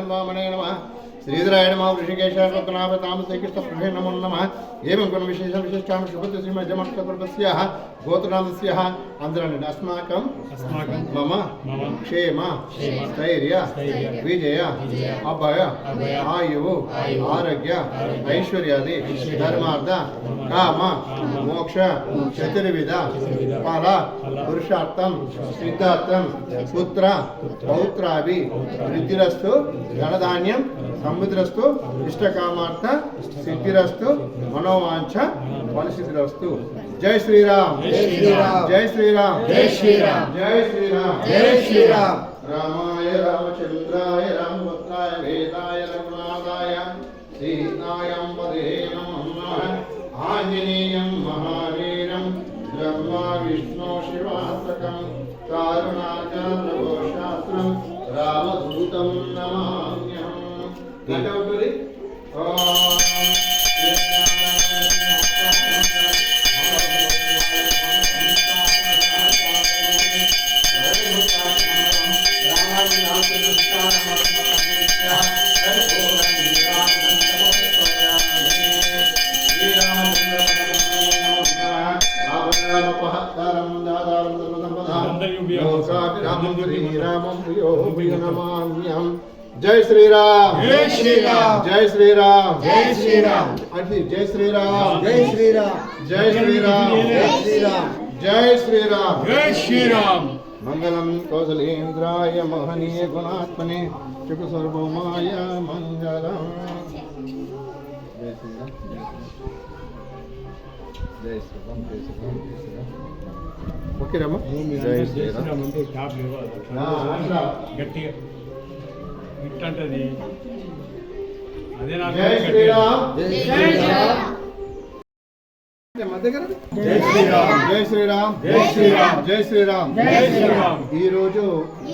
నమ మత్స్యదాయ నమ దిగ్భాన్ శ్రీధరాయణ మా వృషికేశాశ్వత్నాభ తామసేకృష్ణపృషే నమో నమ ఏమం కొన్ని విశేష విశిష్టాం శుభతి శ్రీమజమక్షపర్వస్య గోత్రనామస్య అందరండి అస్మాకం మమ క్షేమ స్థైర్య విజయ అభయ ఆయువు ఆరోగ్య ఐశ్వర్యాది ధర్మార్థ కామ మోక్ష చతుర్విధ ఫల పురుషార్థం సిద్ధార్థం పుత్ర పౌత్రాభి వృద్ధిరస్తు ధనధాన్యం సముద్రస్తు ఇష్టకామార్థ సిద్ధిరస్తు మనోవాంఛ ఫలసిద్ధిరస్తు జై శ్రీరామ్ జై శ్రీరామ్. జై శ్రీరామ్ జై శ్రీరామ్. జై శ్రీరామ్. రామాయ రామచంద్రాయ రామభద్రాయ వేదాయ రఘునాథాయ సీతాయం పదే నమః ఆంజనేయం మహావీరం బ్రహ్మ విష్ణు శివాత్మకం కారుణాచార్యో శాస్త్రం घंटा ऊपर रामं प्रियो प्रियनमाम्यहम् నటవకుడి జై శ్రీరామ్ జై శ్రీరామ్. జై శ్రీరామ్ జై శ్రీరామ్. అది జై శ్రీరామ్ జై శ్రీరామ్ జై శ్రీరామ్ జై శ్రీరామ్. జై శ్రీరామ్ జై శ్రీరామ్ మంగళం కౌసలేంద్రాయ మహనీయ గుణాత్మనే శుభ సర్వమాయ మంగళం జై శ్రీరామ్ జై శ్రీరామ్ జై శ్రీరామ్ జై శ్రీరామ్ ఓకేనమ్మా జై శ్రీరామ్ అంటే టాప్ లేవాలి ఆ, అట్లా. గట్టిగా ఇట్టంటది అదే నాకు జై గట్టిగా. శ్రీరామ్ జై శ్రీరామ్ మా దగ్గర జై శ్రీరామ్. జై శ్రీరామ్. జై శ్రీరామ్. జై శ్రీరామ్. జై శ్రీరామ్. ఈ రోజు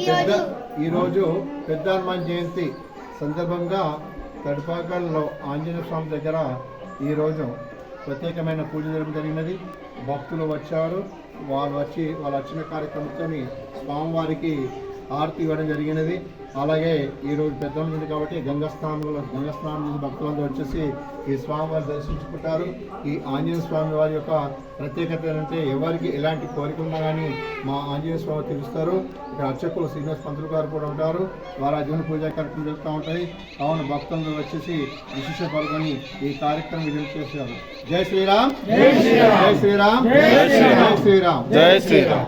పెద్ద ఈ రోజు పెద్ద హనుమాన్ జయంతి సందర్భంగా తడిపాకల్లో ఆంజనేయ స్వామి దగ్గర ఈరోజు ప్రత్యేకమైన పూజ జరగడం జరిగినది. భక్తులు వచ్చారు. వాళ్ళు వచ్చి వాళ్ళు వచ్చిన కార్యక్రమంతో స్వామివారికి ఆరతి ఇవ్వడం జరిగినది. అలాగే ఈరోజు పెద్ద ఉంది కాబట్టి గంగా స్నానంలో గంగా స్నానం చేసి భక్తులందరూ వచ్చేసి ఈ స్వామివారిని దర్శించుకుంటారు. ఈ ఆంజనేయ స్వామి వారి యొక్క ప్రత్యేకత ఏంటంటే ఎవరికి ఎలాంటి కోరిక ఉన్నా కానీ మా ఆంజనేయ స్వామి తెలుస్తారు ఇక్కడ అర్చకులు శ్రీనివాస్ పంతులు గారు కూడా ఉంటారు. వారు అర్జున పూజా కార్యక్రమం జరుగుతూ ఉంటాయి. కావున భక్తులందరూ వచ్చేసి విశేష పాల్గొని ఈ కార్యక్రమం విజయం చేశారు. జై శ్రీరామ్. జై శ్రీరామ్. జై శ్రీరామ్. జై శ్రీరామ్. జై శ్రీరామ్. జై శ్రీరామ్.